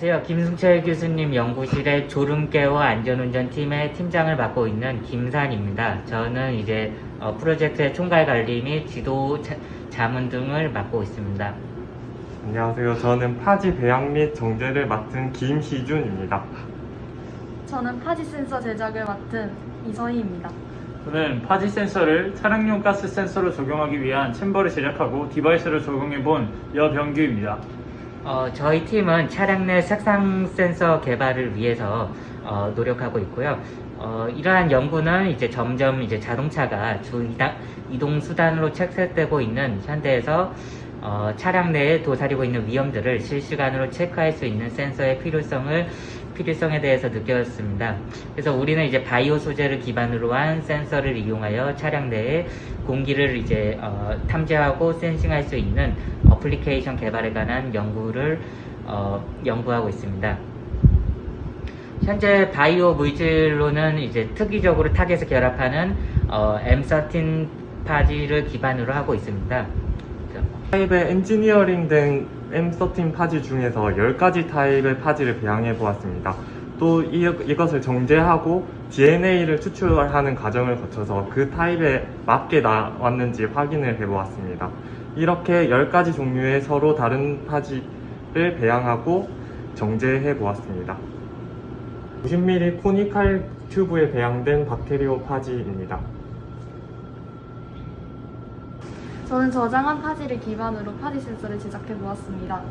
안녕하세요. 김승철 교수님 연구실의 졸음깨와 안전운전팀의 팀장을 맡고 있는 김산입니다. 저는 이제 어, 프로젝트의 총괄 관리 및 지도 자, 자문 등을 맡고 있습니다. 안녕하세요. 저는 파지 배양 및 정제를 맡은 김희준입니다. 저는 파지 센서 제작을 맡은 이서희입니다. 저는 파지 센서를 차량용 가스 센서로 적용하기 위한 챔버를 제작하고 디바이스를 적용해 본 여병규입니다. 어, 저희 팀은 차량 내 색상 센서 개발을 위해서 어, 노력하고 있고요. 어, 이러한 연구는 이제 점점 이제 자동차가 주 이동 수단으로 착색되고 있는 현대에서 어, 차량 내에 도사리고 있는 위험들을 실시간으로 체크할 수 있는 센서의 필요성을 필요성에 대해서 느꼈습니다. 그래서 우리는 이제 바이오 소재를 기반으로 한 센서를 이용하여 차량 내에 공기를 이제 어, 탐지하고 센싱할 수 있는 어플리케이션 개발에 관한 연구를 어, 연구하고 있습니다. 현재 바이오 물질로는 이제 특이적으로 타겟을 결합하는 어, M13 파지를 기반으로 하고 있습니다. 타입의 엔지니어링 된 M13 파지 중에서 10가지 타입의 파지를 배양해 보았습니다. 또 이, 이것을 정제하고 DNA를 추출하는 과정을 거쳐서 그 타입에 맞게 나왔는지 확인을 해 보았습니다. 이렇게 10가지 종류의 서로 다른 파지를 배양하고 정제해 보았습니다. 90mm 코니칼 튜브에 배양된 박테리오 파지입니다. 저는 저장한 파지를 기반으로 파지 센서를 제작해 보았습니다.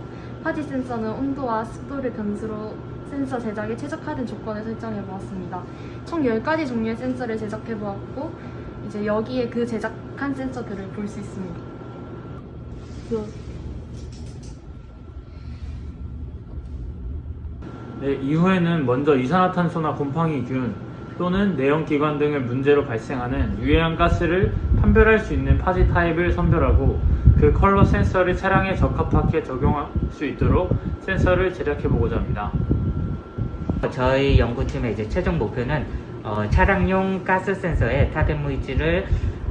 파지 센서는 온도와 습도를 변수로 센서 제작에 최적화된 조건을 설정해 보았습니다. 총 10가지 종류의 센서를 제작해 보았고 이제 여기에 그 제작한 센서들을 볼 수 있습니다. 네, 이후에는 먼저 이산화탄소나 곰팡이균 또는 내연기관 등을 문제로 발생하는 유해한 가스를 판별할 수 있는 파지 타입을 선별하고 그 컬러 센서를 차량에 적합하게 적용할 수 있도록 센서를 제작해 보고자 합니다. 저희 연구팀의 이제 최종 목표는 어, 차량용 가스 센서에 타겟 물질을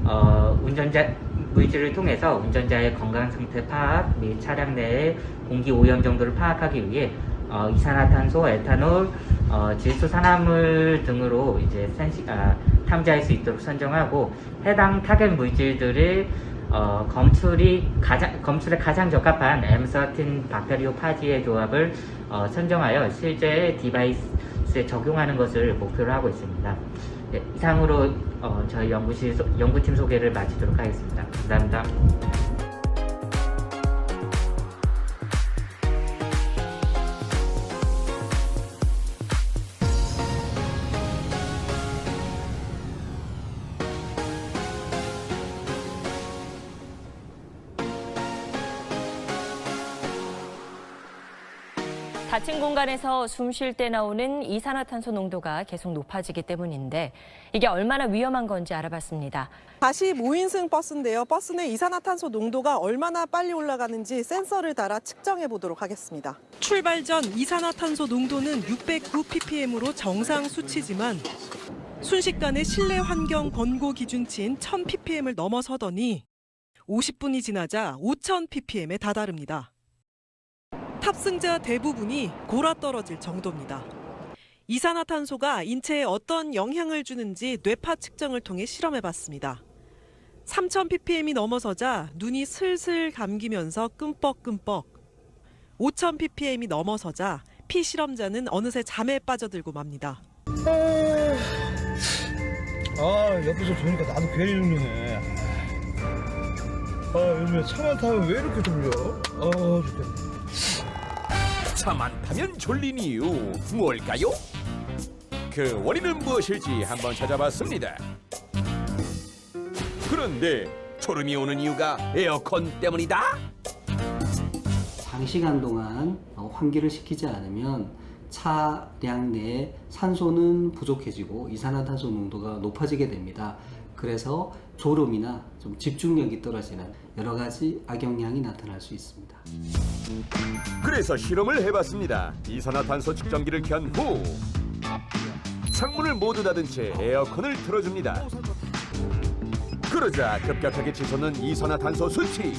어, 운전자 물질을 통해서 운전자의 건강 상태 파악 및 차량 내의 공기 오염 정도를 파악하기 위해 어, 이산화탄소, 에탄올, 어, 질소 산화물 등으로 이제 센시, 아, 탐지할 수 있도록 선정하고 해당 타겟 물질들의 어, 검출이 가장 검출에 가장 적합한 M13 박테리오 파지의 조합을 어, 선정하여 실제 디바이스에 적용하는 것을 목표로 하고 있습니다. 네, 이상으로 어, 저희 연구실 소- 연구팀 소개를 마치도록 하겠습니다. 감사합니다. 닫힌 공간에서 숨 쉴 때 나오는 이산화탄소 농도가 계속 높아지기 때문인데 이게 얼마나 위험한 건지 알아봤습니다. 45인승 버스인데요. 버스 내 이산화탄소 농도가 얼마나 빨리 올라가는지 센서를 달아 측정해 보도록 하겠습니다. 출발 전 이산화탄소 농도는 609 ppm으로 정상 수치지만 순식간에 실내 환경 권고 기준치인 1000 ppm을 넘어서더니 50분이 지나자 5000 ppm에 다다릅니다. 탑승자 대부분이 골아 떨어질 정도입니다. 이산화탄소가 인체에 어떤 영향을 주는지 뇌파 측정을 통해 실험해 봤습니다. 3000 ppm이 넘어서자 눈이 슬슬 감기면서 끔뻑끔뻑. 5000 ppm이 넘어서자 피 실험자는 어느새 잠에 빠져들고 맙니다. 아 옆에서 보니까 나도 괜히 졸리네 아 요즘에 차만 타면 왜 이렇게 졸려 아 좋겠 네 차만 타면 졸린 이유 무엇일까요? 그 원인은 무엇일지 한번 찾아봤습니다. 그런데 졸음이 오는 이유가 에어컨 때문이다? 장시간 동안 어, 환기를 시키지 않으면 차량 내에 산소는 부족해지고 이산화탄소 농도가 높아지게 됩니다. 그래서 졸음이나 좀 집중력이 떨어지는 여러 가지 악영향이 나타날 수 있습니다. 그래서 실험을 해봤습니다. 이산화탄소 측정기를 켠 후 창문을 모두 닫은 채 에어컨을 틀어줍니다. 그러자 급격하게 치솟는 이산화탄소 수치.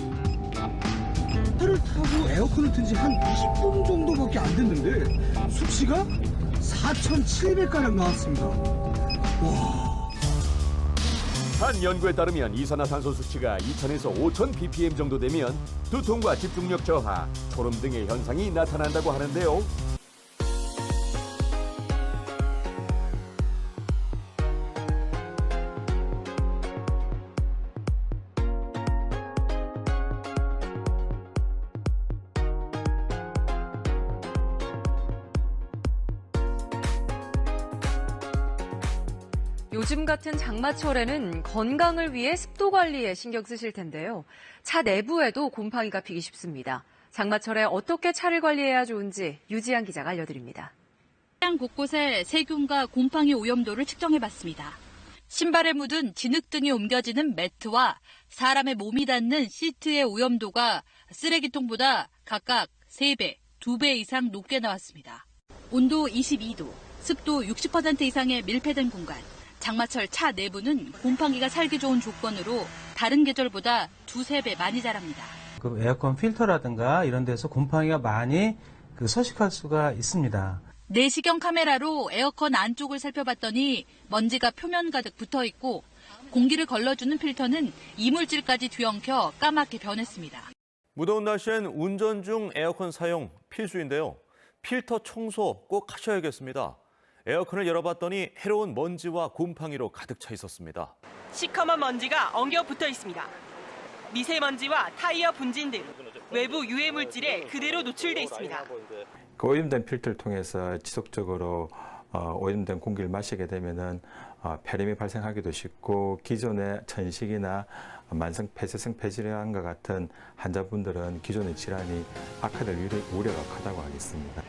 차를 타고 에어컨을 튼 지 한 20분 정도밖에 안 됐는데 수치가 4,700가량 나왔습니다. 한 연구에 따르면 이산화탄소 수치가 2000에서 5000 ppm 정도 되면 두통과 집중력 저하, 초름 등의 현상이 나타난다고 하는데요. 요즘 같은 장마철에는 건강을 위해 습도 관리에 신경 쓰실 텐데요. 차 내부에도 곰팡이가 피기 쉽습니다. 장마철에 어떻게 차를 관리해야 좋은지 유지한 기자가 알려드립니다. 차량 곳곳에 세균과 곰팡이 오염도를 측정해봤습니다. 신발에 묻은 진흙 등이 옮겨지는 매트와 사람의 몸이 닿는 시트의 오염도가 쓰레기통보다 각각 3배, 2배 이상 높게 나왔습니다. 온도 22도, 습도 60% 이상의 밀폐된 공간, 장마철 차 내부는 곰팡이가 살기 좋은 조건으로 다른 계절보다 두세 배 많이 자랍니다. 그 에어컨 필터라든가 이런 데서 곰팡이가 많이 그 서식할 수가 있습니다. 내시경 카메라로 에어컨 안쪽을 살펴봤더니 먼지가 표면 가득 붙어 있고 공기를 걸러주는 필터는 이물질까지 뒤엉켜 까맣게 변했습니다. 무더운 날씨엔 운전 중 에어컨 사용 필수인데요. 필터 청소 꼭 하셔야겠습니다. 에어컨을 열어봤더니 해로운 먼지와 곰팡이로 가득 차 있었습니다. 시커먼 먼지가 엉겨 붙어 있습니다. 미세먼지와 타이어 분진 등 외부 유해 물질에 그대로 노출돼 있습니다. 그 오염된 필터를 통해서 지속적으로 어, 오염된 공기를 마시게 되면은 어, 폐렴이 발생하기도 쉽고 기존의 천식이나 만성 폐쇄성 폐질환과 같은 환자분들은 기존의 질환이 악화될 우려- 우려가 크다고 하겠습니다.